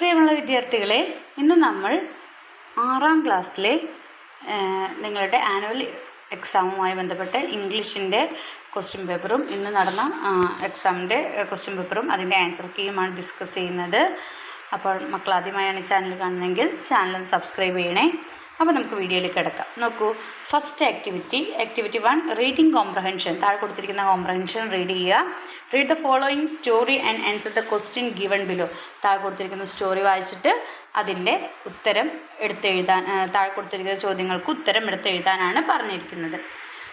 പ്രിയമുള്ള വിദ്യാർത്ഥികളെ ഇന്ന് നമ്മൾ ആറാം ക്ലാസ്സിലെ നിങ്ങളുടെ ആനുവൽ എക്സാമുമായി ബന്ധപ്പെട്ട് ഇംഗ്ലീഷിന്റെ ക്വസ്റ്റ്യൻ പേപ്പറും ഇന്ന് നടന്ന എക്സാമിന്റെ ക്വസ്റ്റ്യൻ പേപ്പറും അതിന്റെ ആൻസർ കീയുമാണ് ഡിസ്കസ് ചെയ്യുന്നത്. അപ്പോൾ മക്കൾ ആദ്യമായാണ് ചാനൽ കാണുന്നതെങ്കിൽ ചാനൽ സബ്സ്ക്രൈബ് ചെയ്യണേ. അപ്പോൾ നമുക്ക് വീഡിയോയിൽ കിടക്കാം. നോക്കൂ first activity activity one reading comprehension താഴെ കൊടുത്തിരിക്കുന്ന കോംപ്രഹെൻഷൻ റീഡ് ചെയ്യുക. Read the following story and answer the question given below താഴെ കൊടുത്തിരിക്കുന്ന സ്റ്റോറി വായിച്ചിട്ട് അതിന്റെ ഉത്തരം എടുത്തെഴുതാൻ താഴെ കൊടുത്തിരിക്കുന്ന ചോദ്യങ്ങൾക്ക് ഉത്തരം എടുത്തെഴുതാനാണ് പറഞ്ഞിരിക്കുന്നത്.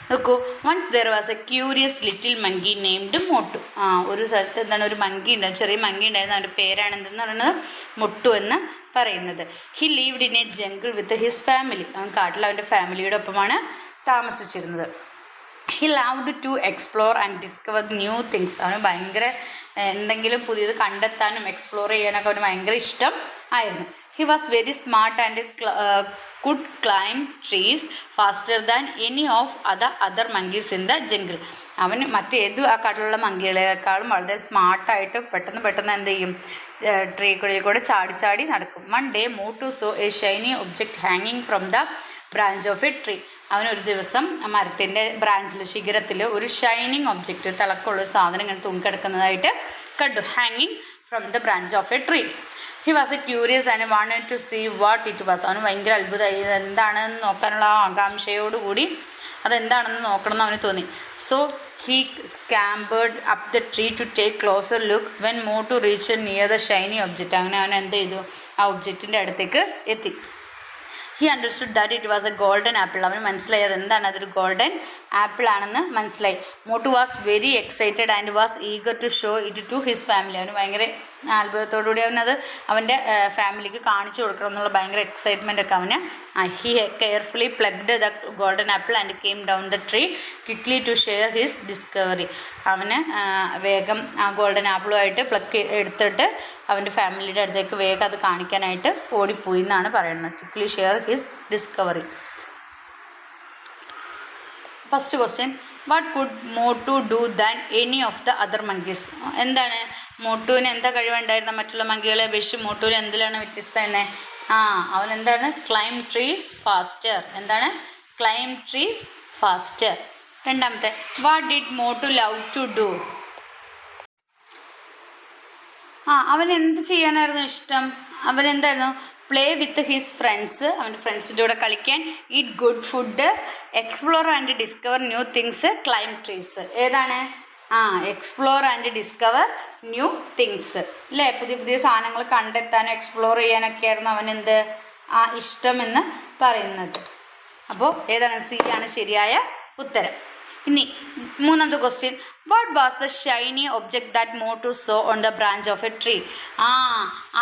നോക്കൂ. Once there was a curious little monkey named Motu ആ ഒരു സ്ഥലത്ത് എന്താണ്? ഒരു മങ്കി ഉണ്ടായിരുന്നു ചെറിയ മങ്കി ഉണ്ടായിരുന്നു. അവന്റെ പേരാണ് എന്തെന്ന് പറയുന്നത് മൊട്ടു എന്ന് പറയുന്നത്. He lived in a jungle with his family അവൻ കാട്ടിൽ അവന്റെ ഫാമിലിയുടെ ഒപ്പമാണ് താമസിച്ചിരുന്നത്. He loved to explore and discover new things അവന് ഭയങ്കര എന്തെങ്കിലും പുതിയത് കണ്ടെത്താനും എക്സ്പ്ലോർ ചെയ്യാനൊക്കെ അവന് ഭയങ്കര ഇഷ്ടം ആയിരുന്നു. He was very smart and could climb trees faster than any of other other monkeys in the jungle അവന് മറ്റേത് ആ കാട്ടിലുള്ള മങ്കികളെക്കാളും വളരെ സ്മാർട്ടായിട്ട് പെട്ടെന്ന് പെട്ടെന്ന് എന്ത് ചെയ്യും ട്രീകളിൽ കൂടെ ചാടി ചാടി നടക്കും. One day Motu saw a shiny object ഹാങ്ങിങ് from the branch of a tree അവനൊരു ദിവസം മരത്തിന്റെ ബ്രാഞ്ചിൽ ശിഖരത്തിൽ ഒരു ഷൈനിങ് ഒബ്ജക്റ്റ് തിളക്കമുള്ള സാധനം ഇങ്ങനെ തൂങ്ങിക്കിടക്കുന്നതായിട്ട് കണ്ടു. ഹാങ്ങിങ് from the branch of a tree he was a curious and wanted to see what it was അവന് ഭയങ്കര അത്ഭുതമായി ഇത് എന്താണെന്ന് നോക്കാനുള്ള ആ ആകാംക്ഷയോടുകൂടി അതെന്താണെന്ന് നോക്കണം എന്ന് അവന് തോന്നി. So he scampered up the tree to take closer look when Motu reach near the shiny object അങ്ങനെ അവൻ എന്ത് ചെയ്തു? ആ ഒബ്ജക്റ്റിന്റെ അടുത്തേക്ക് എത്തി. He understood that it was a golden apple അവന് മനസ്സിലായി അത് എന്താണ്? അതൊരു ഗോൾഡൻ ആപ്പിൾ ആണെന്ന് മനസ്സിലായി. Motu was very excited and was eager to show it to his family അവന് ഭയങ്കര അത്ഭുതത്തോടുകൂടി അവനത് അവന്റെ ഫാമിലിക്ക് കാണിച്ചു കൊടുക്കണം എന്നുള്ള ഭയങ്കര എക്സൈറ്റ്മെന്റ് ഒക്കെ അവന്. He carefully plucked the golden apple and came down the tree quickly to share his discovery അവന് വേഗം ആ ഗോൾഡൻ ആപ്പിളുമായിട്ട് പ്ലഗ് എടുത്തിട്ട് അവന്റെ ഫാമിലിയുടെ അടുത്തേക്ക് വേഗം അത് കാണിക്കാനായിട്ട് ഓടിപ്പോയി എന്നാണ് പറയുന്നത്. Quickly share his discovery first question what could to do than any of the other monkeys എന്താണ്? മോട്ടുവിന് എന്താ കഴിവുണ്ടായിരുന്ന? മറ്റുള്ള മങ്കികളെ അപേക്ഷിച്ച് മോട്ടുവിന് എന്തിലാണ് വ്യത്യസ്തം ആ അവൻ എന്താണ്? ക്ലൈം ട്രീസ് ഫാസ്റ്റർ എന്താണ്? ക്ലൈം ട്രീസ് ഫാസ്റ്റർ രണ്ടാമത്തെ what did Motu love to do ആ അവൻ എന്ത് ചെയ്യാനായിരുന്നു ഇഷ്ടം? അവൻ എന്തായിരുന്നു? പ്ലേ വിത്ത് ഹിസ് ഫ്രണ്ട്സ് അവന്റെ ഫ്രണ്ട്സിന്റെ കൂടെ കളിക്കാൻ eat good food explore and discover new things climb trees ഏതാണ്? ആ explore and discover new things അല്ലേ പുതിയ പുതിയ സാധനങ്ങൾ കണ്ടെത്താനും എക്സ്പ്ലോർ ചെയ്യാനൊക്കെ ആയിരുന്നു അവൻ എന്ത് ആ ഇഷ്ടമെന്ന് പറയുന്നത്. അപ്പോൾ ഏതാണ് സി ആണ് ശരിയായ ഉത്തരം? ഇനി മൂന്നാമത്തെ question what was the shiny object that Motu saw on the branch of a tree ആ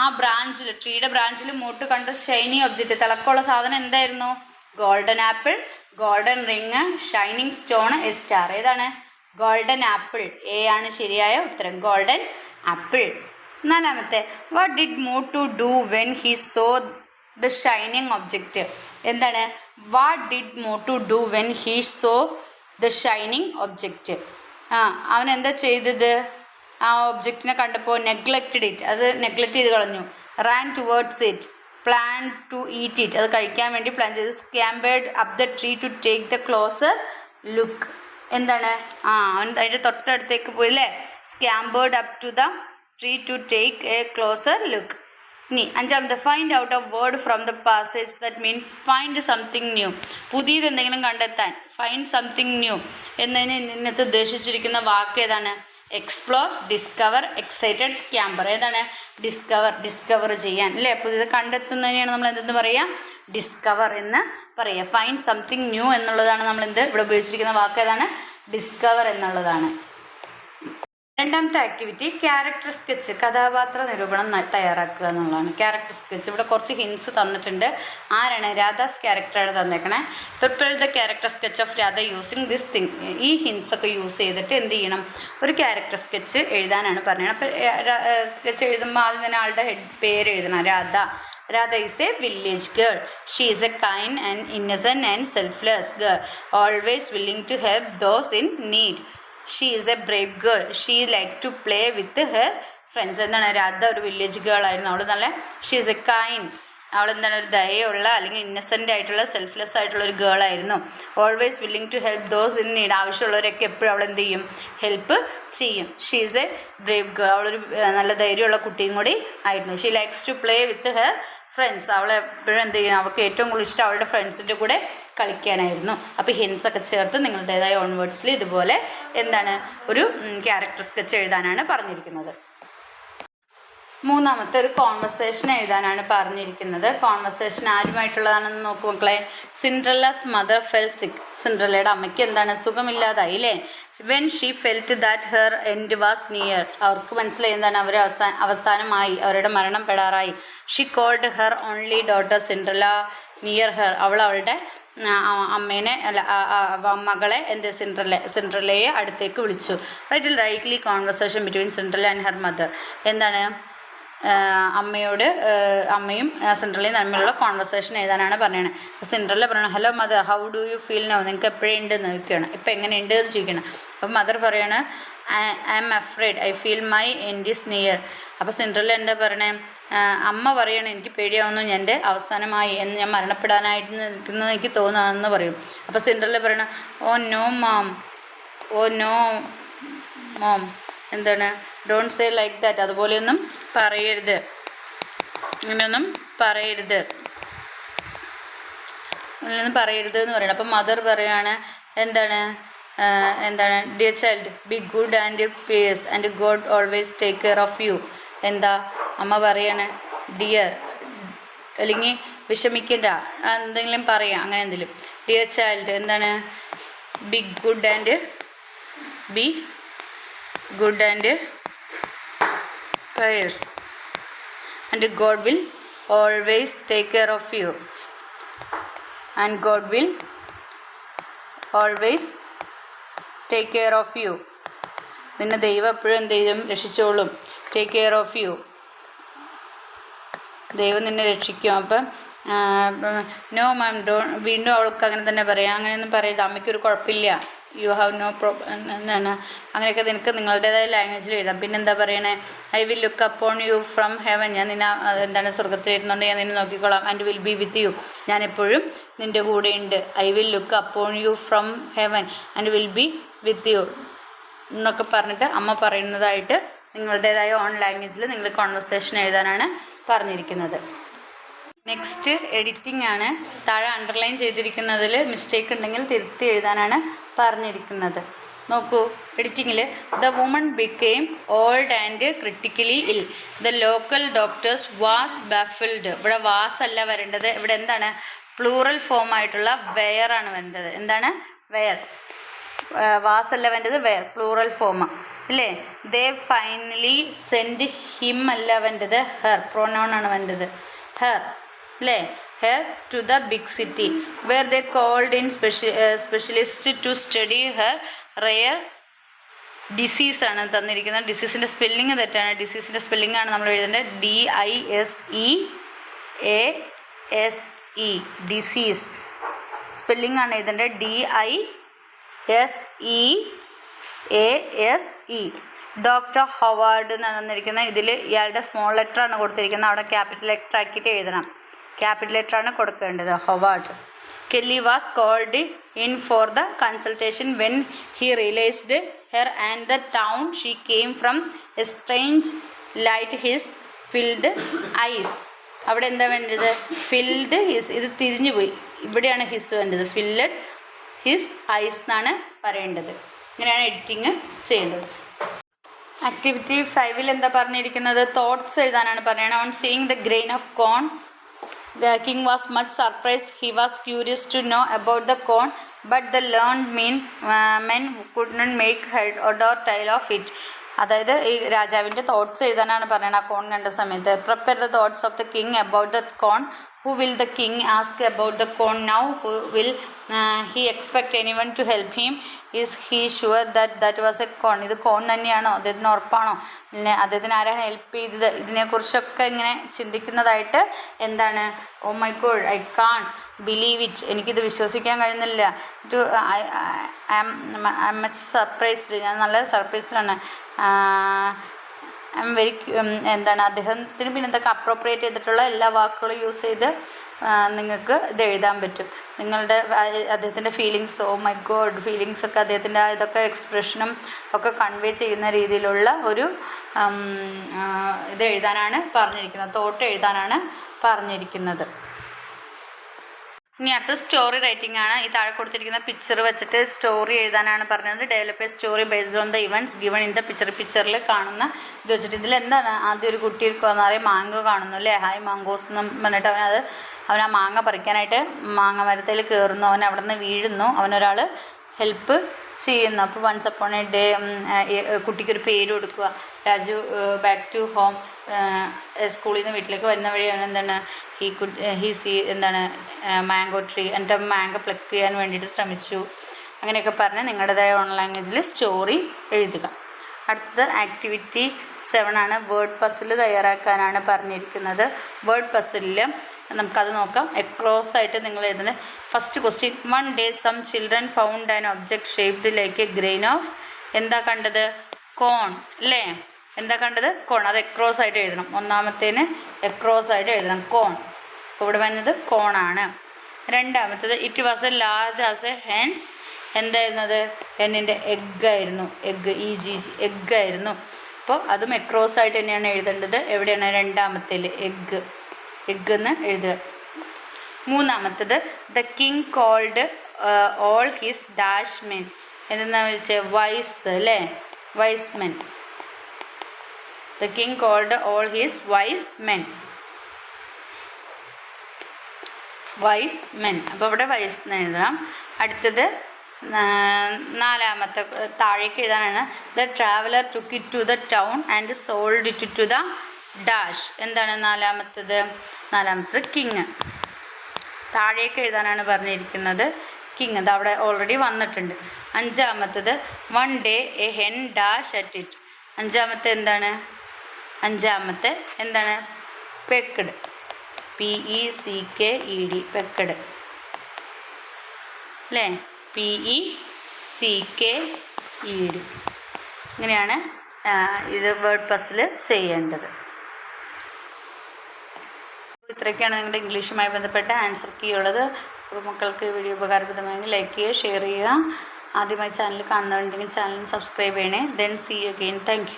ആ ബ്രാഞ്ചിൽ ട്രീയുടെ ബ്രാഞ്ചിൽ മോട്ട് കണ്ട ഷൈനി ഒബ്ജക്റ്റ് തിളക്കമുള്ള സാധനം എന്തായിരുന്നു? Golden apple golden ring shining stone a star ഏതാണ്? ഗോൾഡൻ ആപ്പിൾ എ ആണ് ശരിയായ ഉത്തരം. ഗോൾഡൻ ആപ്പിൾ നാലാമത്തെ. What did Motu do when he saw the shining object എന്താണ്? What did Motu do when he saw the shining object ആ അവൻ എന്താ ചെയ്തത്? ആ ഒബ്ജക്റ്റിനെ കണ്ടപ്പോൾ നെഗ്ലക്റ്റഡ് ഇറ്റ് അത് നെഗ്ലക്റ്റ് ചെയ്ത് കളഞ്ഞു. Ran towards it plan to eat it അത് കഴിക്കാൻ വേണ്ടി പ്ലാൻ ചെയ്തു. Scampered up the tree to take the closer look എന്താണ്? ആ അവൻ അതിന്റെ തൊട്ടടുത്തേക്ക് പോയി അല്ലേ? Scampered up to the tree to take a closer look ഇനി അഞ്ചാമത്തെ find out a word from the passage that mean find something new പുതിയത് എന്തെങ്കിലും കണ്ടെത്താൻ ഫൈൻഡ് സംതിങ് ന്യൂ എന്നതിന് ഇന്നത്തെ ഉദ്ദേശിച്ചിരിക്കുന്ന വാക്ക് ഏതാണ്? എക്സ്പ്ലോർ ഡിസ്കവർ എക്സൈറ്റഡ് സ്കാമ്പർ ഏതാണ്? ഡിസ്കവർ ഡിസ്കവർ ചെയ്യാൻ അല്ലേ? പുതിയത് കണ്ടെത്തുന്നതിനെയാണ് നമ്മൾ എന്തെന്ന് പറയുക ഡിസ്കവർ എന്ന് പറയുക. ഫൈൻഡ് സംതിങ് ന്യൂ എന്നുള്ളതാണ് നമ്മൾ എന്ത് ഇവിടെ ഉപയോഗിച്ചിരിക്കുന്ന വാക്ക്. ഏതാണ്? ഡിസ്കവർ എന്നുള്ളതാണ്. രണ്ടാമത്തെ ആക്ടിവിറ്റി ക്യാരക്ടർ സ്കെച്ച് കഥാപാത്ര നിരൂപണം തയ്യാറാക്കുക എന്നുള്ളതാണ്. ക്യാരക്ടർ സ്കെച്ച് ഇവിടെ കുറച്ച് ഹിൻസ് തന്നിട്ടുണ്ട്. ആരാണ് രാധാസ് ക്യാരക്ടറാണ് തന്നേക്കണേ? Prepare the character sketch of Radha using this thing ഈ ഹിൻസ് ഒക്കെ യൂസ് ചെയ്തിട്ട് എന്ത് ചെയ്യണം? ഒരു ക്യാരക്ടർ സ്കെച്ച് എഴുതാനാണ് പറഞ്ഞത്. അപ്പോൾ സ്കെച്ച് എഴുതുമ്പോൾ ആദ്യം തന്നെ ആളുടെ ഹെഡ് പേര് എഴുതണം. Radha. Radha is a village girl she is a kind and innocent and selfless girl always willing to help those in need she is a brave girl she like to play with her friends എന്താണ്? രാധ ഒരു village girl ആയിരുന്നു. അവൾ നല്ല she is a kind അവൾ എന്താണ്? ഒരു ദയയുള്ള അല്ലെങ്കിൽ ഇന്നസെന്റ് ആയിട്ടുള്ള സെൽഫ്ലെസ് ആയിട്ടുള്ള ഒരു ഗേൾ ആയിരുന്നു. Always willing to help those in need ആവശ്യമുള്ളവരൊക്കെ എപ്പോഴും അവൾ എന്ത് ചെയ്യും? ഹെൽപ്പ് ചെയ്യും. She is a brave girl അവളൊരു നല്ല ധൈര്യമുള്ള കുട്ടിയും കൂടി ആയിരുന്നു. She likes to play with her friends അവളെ എപ്പോഴും എന്ത് ചെയ്യണം? അവർക്ക് ഏറ്റവും കൂടുതൽ ഇഷ്ടം അവളുടെ ഫ്രണ്ട്സിന്റെ കൂടെ കളിക്കാനായിരുന്നു. അപ്പോൾ ഹിൻസ് ഒക്കെ ചേർത്ത് നിങ്ങളുടേതായ ഓൺവേർഡ്സിൽ ഇതുപോലെ എന്താണ് ഒരു ക്യാരക്ടർ സ്കെച്ച് എഴുതാനാണ് പറഞ്ഞിരിക്കുന്നത്. മൂന്നാമത്തെ ഒരു കോൺവെർസേഷൻ എഴുതാനാണ് പറഞ്ഞിരിക്കുന്നത്. കോൺവെർസേഷൻ ആരുമായിട്ടുള്ളതാണെന്ന് നോക്കൂ മക്കളെ. സിൻഡ്രല്ലാസ് മദർ ഫെൽ സിക്ക് സിൻഡ്രല്ലയുടെ അമ്മയ്ക്ക് എന്താണ്? സുഖമില്ലാതായി അല്ലേ when she felt that her end was near അവർക്ക് മനസ്സിലായി എന്താണ്? അവർ അവസാന അവസാനമായി അവരുടെ മരണം പെടാറായി. She called her only daughter Cinderella near her അവൾ അവളുടെ അമ്മേനെ അല്ല മകളെ എന്റെ സിൻഡ്രല്ല സിൻഡ്രല്ലയെ അടുത്തേക്ക് വിളിച്ചു. Write rightly conversation between Cinderella and her mother എന്താണ്? അമ്മയോട് അമ്മയും സെൻട്രലിയും തമ്മിലുള്ള കോൺവെർസേഷൻ എഴുതാനാണ് പറയുന്നത് അപ്പോൾ സെൻട്രലിൽ പറയണം hello mother how do you feel now നിങ്ങൾക്ക് എപ്പോഴുണ്ട് എന്ന് ചോദിക്കുകയാണ്. ഇപ്പം എങ്ങനെയുണ്ട് എന്ന് ചോദിക്കണം അപ്പം മദർ പറയണ I am afraid I feel my end is near അപ്പോൾ സെൻട്രലിൽ എന്താ പറയണേ? അമ്മ പറയണം എനിക്ക് പേടിയാവുന്നു. എന്റെ അവസാനമായി എന്ന് ഞാൻ മരണപ്പെടാനായിട്ട് നിൽക്കുന്നത് എനിക്ക് തോന്നുകയെന്ന് പറയും. അപ്പോൾ സെൻട്രലിൽ പറയണം ഓ നോ മാം ഓ നോ മോം എന്താണ്? ഡോണ്ട് സേ ലൈക്ക് ദാറ്റ് അതുപോലെയൊന്നും പറയരുത്. അങ്ങനെയൊന്നും പറയരുത്. അങ്ങനെയൊന്നും പറയരുത് എന്ന് പറയണം. അപ്പം മദർ പറയുകയാണ് എന്താണ് എന്താണ് dear child be good and prayers and God always take care of you എന്താ? അമ്മ പറയാണ് ഡിയർ അല്ലെങ്കിൽ വിഷമിക്കണ്ട. എന്തെങ്കിലും പറയാം. അങ്ങനെ എന്തെങ്കിലും. ഡിയർ ചൈൽഡ് എന്താണ്? Be good and be good and prayers. And god will always take care of you. And god will always take care of you നിന്നെ ദൈവം എപ്പോഴും എന്ത് ചെയ്യും? രക്ഷിച്ചോളും. ടേക്ക് കെയർ ഓഫ് യു ദൈവം നിന്നെ രക്ഷിക്കും. അപ്പം നോ മാം ഡോ വീണ്ടും അവൾക്ക് അങ്ങനെ തന്നെ പറയാം. അങ്ങനെയൊന്നും പറയരുത്. അമ്മയ്ക്കൊരു കുഴപ്പമില്ല. യു ഹാവ് നോ പ്രോബ് എന്താണ് അങ്ങനെയൊക്കെ നിനക്ക് നിങ്ങളുടേതായ ലാംഗ്വേജിൽ എഴുതാം. പിന്നെ എന്താ പറയണേ? I will look upon you from heaven ഞാൻ നിന്നെ എന്താണ് എന്താണ് സ്വർഗത്തിലിരുന്നുകൊണ്ട് ഞാൻ നിന്നെ നോക്കിക്കോളാം and will be with you ഞാൻ എപ്പോഴും നിന്റെ കൂടെയുണ്ട് I will look upon you from heaven and will be with you എന്നൊക്കെ പറഞ്ഞിട്ട് അമ്മ പറയുന്നതായിട്ട് നിങ്ങളുടേതായ ഓൺ ലാംഗ്വേജിൽ നിങ്ങൾ കോൺവെർസേഷൻ എഴുതാനാണ് പറഞ്ഞിരിക്കുന്നത്. നെക്സ്റ്റ് എഡിറ്റിംഗ് ആണ്. താഴെ അണ്ടർലൈൻ ചെയ്തിരിക്കുന്നതിൽ മിസ്റ്റേക്ക് ഉണ്ടെങ്കിൽ തിരുത്തി എഴുതാനാണ് പറഞ്ഞിരിക്കുന്നത്. നോക്കൂ എഡിറ്റിങ്ങിൽ the woman became old and critically ill the local doctors was baffled ഇവിടെ വാസ് അല്ല വരേണ്ടത്. ഇവിടെ എന്താണ്? പ്ലൂറൽ ഫോം ആയിട്ടുള്ള വെയർ ആണ് വരേണ്ടത്. എന്താണ്? വെയർ വാസ് അല്ല വേണ്ടത് വെയർ പ്ലൂറൽ ഫോം അല്ലേ ദേ ഫൈനലി സെൻഡ് ഹിം അല്ല വേണ്ടത് ഹെർ പ്രോനൗൺ ആണ് വേണ്ടത് ഹെർ അല്ലേ her to the big city where the called in special specialist to study her rare ആണ് തന്നിരിക്കുന്നത്. ഡിസീസിന്റെ സ്പെല്ലിങ് തെറ്റാണ്. ഡിസീസിന്റെ സ്പെല്ലിംഗ് ആണ് നമ്മൾ എഴുതേണ്ടത്. D I S E A S E disease spelling ആണ് എഴുതേണ്ടത്. D I S E A S E doctor Howard എന്ന് തന്നിരിക്കുന്നത്. ഇതിൽ ഇയാളുടെ സ്മോൾ ലെറ്റർ ആണ് കൊടുത്തിരിക്കുന്നത്. അവിടെ ക്യാപിറ്റൽ ലെറ്റർ ആക്കിയിട്ട് എഴുതണം. ക്യാപിറ്റൽ ലെറ്റർ ആണ് കൊടുക്കേണ്ടത് Howard Kelly was called in for the consultation when he realised her and the town she came from a strange light his filled eyes അവിടെ എന്താ വേണ്ടത്? ഫിൽഡ് ഹിസ് ഇത് തിരിഞ്ഞു പോയി. ഇവിടെയാണ് ഹിസ് വേണ്ടത്. ഫില്ലഡ് ഹിസ് ഐസ് എന്നാണ് പറയേണ്ടത്. ഇങ്ങനെയാണ് എഡിറ്റിങ് ചെയ്യുന്നത് ആക്ടിവിറ്റി ഫൈവിൽ എന്താ പറഞ്ഞിരിക്കുന്നത്? തോട്ട്സ് എഴുതാനാണ് പറയുന്നത്. On seeing the grain of corn The king was much surprised. He was curious to know about the corn, but the learned men, uh, men could not make head or tail of it. അതായത് ഈ രാജാവിന്റെ thoughts എഴുതാനാണ് പറയുന്നത്. ആ corn കണ്ട സമയത്ത് prepare the thoughts of the king about the corn who will the king ask about the corn now who will he expect any one to help him is he sure that that was a corn ഇത് corn തന്നെയാണോ? അദ്ദേഹത്തിന് ഉറപ്പാണോ? പിന്നെ അദ്ദേഹത്തിന് ആരാണ് help ചെയ്തത്? ഇതിനെക്കുറിച്ചൊക്കെ ഇങ്ങനെ ചിന്തിക്കുന്നതായിട്ട് എന്താണ്? ഓ my God I can't believe it എനിക്കിത് വിശ്വസിക്കാൻ കഴിയുന്നില്ല. Too I I am much surprised ഞാൻ നല്ല സർപ്രൈസ്ഡ് ആണ്. വെരി എന്താണ് അദ്ദേഹത്തിന് പിന്നെ എന്തൊക്കെ അപ്രോപ്രിയേറ്റ് ചെയ്തിട്ടുള്ള എല്ലാ വാക്കുകളും യൂസ് ചെയ്ത് നിങ്ങൾക്ക് ഇത് എഴുതാൻ പറ്റും. നിങ്ങളുടെ അദ്ദേഹത്തിന്റെ feelings oh my God feelings ഒക്കെ അദ്ദേഹത്തിന്റെ ഇതൊക്കെ എക്സ്പ്രഷനും ഒക്കെ കൺവേ ചെയ്യുന്ന രീതിയിലുള്ള ഒരു ഇത് എഴുതാനാണ് പറഞ്ഞിരിക്കുന്നത് തോട്ട് എഴുതാനാണ് പറഞ്ഞിരിക്കുന്നത്. ഇനി അടുത്ത സ്റ്റോറി റൈറ്റിംഗ് ആണ്. ഈ താഴെ കൊടുത്തിരിക്കുന്ന പിക്ചർ വെച്ചിട്ട് സ്റ്റോറി എഴുതാനാണ് പറഞ്ഞത്. Develop a story based on the events given in the picture പിക്ചറിൽ കാണുന്ന ഇത് വെച്ചിട്ട് ഇതിൽ എന്താണ്? ആദ്യം ഒരു കുട്ടി എന്ന് പറയും മാങ്കോ കാണുന്നു അല്ലേ? ഹായ് മാങ്കോസ് എന്ന് പറഞ്ഞിട്ട് അവനത് അവൻ ആ മാങ്ങ പറിക്കാനായിട്ട് മാങ്ങ മരത്തിൽ കയറുന്നു അവൻ അവിടെ നിന്ന് വീഴുന്നു. അവനൊരാൾ ഹെൽപ്പ് ചെയ്യുന്നു. അപ്പോൾ വൺസ് അപ്പോൺ എ ഡേ കുട്ടിക്കൊരു പേര് കൊടുക്കുക രാജു ബാക്ക് ടു ഹോം സ്കൂളിൽ നിന്ന് വീട്ടിലേക്ക് വരുന്ന വഴിയാണ് എന്താണ് ഹീ കുഡ് ഹീ സീ എന്താണ് മാംഗോ ട്രീ എന്റെ മാംഗോ പ്ലക്ക് ചെയ്യാൻ വേണ്ടിയിട്ട് ശ്രമിച്ചു. അങ്ങനെയൊക്കെ പറഞ്ഞ് നിങ്ങളുടേതായ ഓൺ ലാംഗ്വേജിൽ സ്റ്റോറി എഴുതുക. അടുത്തത് ആക്ടിവിറ്റി സെവൻ ആണ്. വേർഡ് പസിൽ തയ്യാറാക്കാനാണ് പറഞ്ഞിരിക്കുന്നത്. വേർഡ് പസിലിൽ നമുക്കത് നോക്കാം. എക്രോസ് ആയിട്ട് നിങ്ങൾ എഴുതുന്നത് first question one day some children found an object shaped like a grain of എന്താ കണ്ടത്? കോൺ അല്ലേ എന്താ കണ്ടത്? കോൺ. അത് എക്രോസ് ആയിട്ട് എഴുതണം. ഒന്നാമത്തേന് എക്രോസ് ആയിട്ട് എഴുതണം. കോൺ. ഇവിടെ വന്നത് കോണാണ് രണ്ടാമത്തത് it was a large as a hen's എന്തായിരുന്നത്? ഹെന്നിന്റെ എഗ്ഗായിരുന്നു എഗ്ഗ് ഇ ജി ജി എഗ്ഗായിരുന്നു അപ്പോൾ അതും എക്രോസ് ആയിട്ട് തന്നെയാണ് എഴുതേണ്ടത്. എവിടെയാണ് രണ്ടാമത്തേൽ എഗ്ഗ് എഗ്ഗ് എന്ന് എഴുതുക. മൂന്നാമത്തത് the king called all his dash men എന്തെന്നാ വിളിച്ചത് വൈസ് അല്ലേ? Wise men the king called all his wise men. Wise men അപ്പോൾ ഇവിടെ വൈസ് എന്ന് എഴുതാം അടുത്തത് നാലാമത്തെ താഴേക്ക് എഴുതാനാണ്. The traveller took it to the town and sold it to the dash എന്താണ് നാലാമത്തത്? നാലാമത്തത് കിങ് താഴേക്ക് എഴുതാനാണ് പറഞ്ഞിരിക്കുന്നത് കിങ് അത് അവിടെ ഓൾറെഡി വന്നിട്ടുണ്ട്. അഞ്ചാമത്തത് one day a hen dash at it അഞ്ചാമത്തെ എന്താണ്? അഞ്ചാമത്തെ എന്താണ്? Pecked P E C K E D pecked അല്ലേ? P E C K E D. ഇങ്ങനെയാണ് ഇത് വേർഡ് പസിൽ ചെയ്യേണ്ടത്. ഇത്രയൊക്കെയാണ് നിങ്ങളുടെ ഇംഗ്ലീഷുമായി ബന്ധപ്പെട്ട ആൻസർ കീ ഉള്ളത്. അപ്പോൾ മക്കൾക്ക് വീഡിയോ ഉപകാരപ്രദമായെങ്കിൽ ലൈക്ക് ചെയ്യുക ഷെയർ ചെയ്യുക. ആദ്യമായി ചാനൽ കാണുന്നവരുണ്ടെങ്കിൽ ചാനൽ സബ്സ്ക്രൈബ് ചെയ്യണേ. Then see you again. Thank